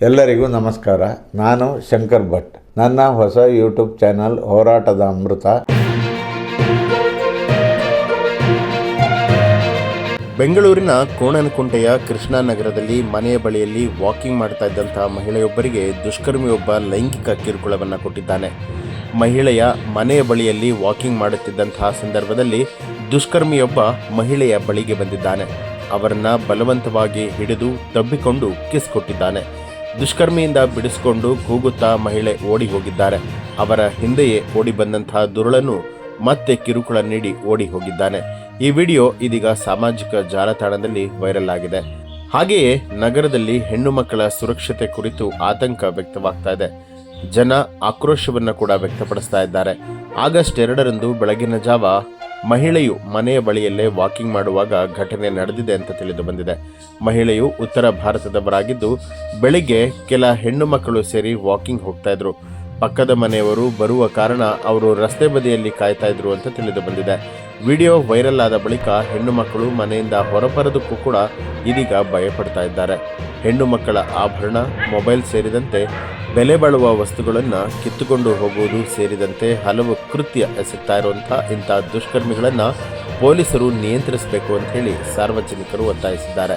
ಎಲ್ಲರಿಗೂ ನಮಸ್ಕಾರ. ನಾನು ಶಂಕರ್ ಭಟ್. ನನ್ನ ಹೊಸ ಯೂಟ್ಯೂಬ್ ಚಾನಲ್ ಹೋರಾಟದ ಅಮೃತ. ಬೆಂಗಳೂರಿನ ಕೋಣನಕುಂಟೆಯ ಕೃಷ್ಣಾನಗರದಲ್ಲಿ ಮನೆಯ ಬಳಿಯಲ್ಲಿ ವಾಕಿಂಗ್ ಮಾಡ್ತಾ ಇದ್ದಂತಹ ಮಹಿಳೆಯೊಬ್ಬರಿಗೆ ದುಷ್ಕರ್ಮಿಯೊಬ್ಬ ಲೈಂಗಿಕ ಕಿರುಕುಳವನ್ನು ಕೊಟ್ಟಿದ್ದಾನೆ. ಮಹಿಳೆಯ ಮನೆಯ ಬಳಿಯಲ್ಲಿ ವಾಕಿಂಗ್ ಮಾಡುತ್ತಿದ್ದಂತಹ ಸಂದರ್ಭದಲ್ಲಿ ದುಷ್ಕರ್ಮಿಯೊಬ್ಬ ಮಹಿಳೆಯ ಬಳಿಗೆ ಬಂದಿದ್ದಾನೆ. ಅವರನ್ನ ಬಲವಂತವಾಗಿ ಹಿಡಿದು ತಬ್ಬಿಕೊಂಡು ಕಿಸ್ ಕೊಟ್ಟಿದ್ದಾನೆ. ದುಷ್ಕರ್ಮಿಯಿಂದ ಬಿಡಿಸಿಕೊಂಡು ಕೂಗುತ್ತಾ ಮಹಿಳೆ ಓಡಿ ಹೋಗಿದ್ದಾರೆ. ಅವರ ಹಿಂದೆಯೇ ಓಡಿ ಬಂದಂತಹ ದುರುಳನ್ನು ಮತ್ತೆ ಕಿರುಕುಳ ನೀಡಿ ಓಡಿ ಹೋಗಿದ್ದಾನೆ. ಈ ವಿಡಿಯೋ ಇದೀಗ ಸಾಮಾಜಿಕ ಜಾಲತಾಣದಲ್ಲಿ ವೈರಲ್ ಆಗಿದೆ. ಹಾಗೆಯೇ ನಗರದಲ್ಲಿ ಹೆಣ್ಣು ಮಕ್ಕಳ ಸುರಕ್ಷತೆ ಕುರಿತು ಆತಂಕ ವ್ಯಕ್ತವಾಗ್ತಾ ಇದೆ. ಜನ ಆಕ್ರೋಶವನ್ನ ಕೂಡ ವ್ಯಕ್ತಪಡಿಸ್ತಾ ಇದ್ದಾರೆ. ಆಗಸ್ಟ್ ಎರಡರಂದು ಬೆಳಗಿನ ಜಾವ ಮಹಿಳೆಯು ಮನೆಯ ಬಳಿಯಲ್ಲೇ ವಾಕಿಂಗ್ ಮಾಡುವಾಗ ಘಟನೆ ನಡೆದಿದೆ ಅಂತ ತಿಳಿದು ಬಂದಿದೆ. ಮಹಿಳೆಯು ಉತ್ತರ ಭಾರತದವರಾಗಿದ್ದು, ಬೆಳಿಗ್ಗೆ ಕೆಲ ಹೆಣ್ಣು ಮಕ್ಕಳು ಸೇರಿ ವಾಕಿಂಗ್ ಹೋಗ್ತಾ ಇದ್ರು. ಪಕ್ಕದ ಮನೆಯವರು ಬರುವ ಕಾರಣ ಅವರು ರಸ್ತೆ ಬದಿಯಲ್ಲಿ ಕಾಯ್ತಾ ಇದ್ರು ಅಂತ ತಿಳಿದು ಬಂದಿದೆ. ವಿಡಿಯೋ ವೈರಲ್ ಆದ ಬಳಿಕ ಹೆಣ್ಣು ಮಕ್ಕಳು ಮನೆಯಿಂದ ಹೊರಬರೋದಕ್ಕೂ ಕೂಡ ಇದೀಗ ಭಯಪಡ್ತಾ ಇದ್ದಾರೆ. ಹೆಣ್ಣು ಮಕ್ಕಳ ಆಭರಣ, ಮೊಬೈಲ್ ಸೇರಿದಂತೆ ಬೆಲೆ ಬಾಳುವ ವಸ್ತುಗಳನ್ನು ಕಿತ್ತುಕೊಂಡು ಹೋಗುವುದು ಸೇರಿದಂತೆ ಹಲವು ಕೃತ್ಯ ಎಸಗ್ತಾ ಇರುವಂತಹ ಇಂಥ ದುಷ್ಕರ್ಮಿಗಳನ್ನು ಪೊಲೀಸರು ನಿಯಂತ್ರಿಸಬೇಕು ಅಂತ ಹೇಳಿ ಸಾರ್ವಜನಿಕರು ಒತ್ತಾಯಿಸಿದ್ದಾರೆ.